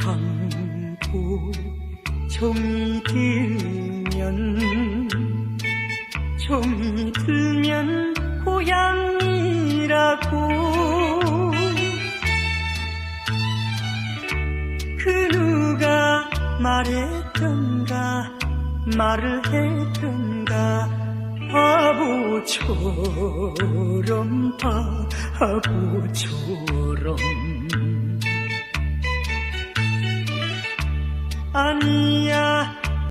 참고 정들면 정들면 고향이라고. 그 누가 말했던가 말을 했던가 바보처럼 바보처럼. Ania.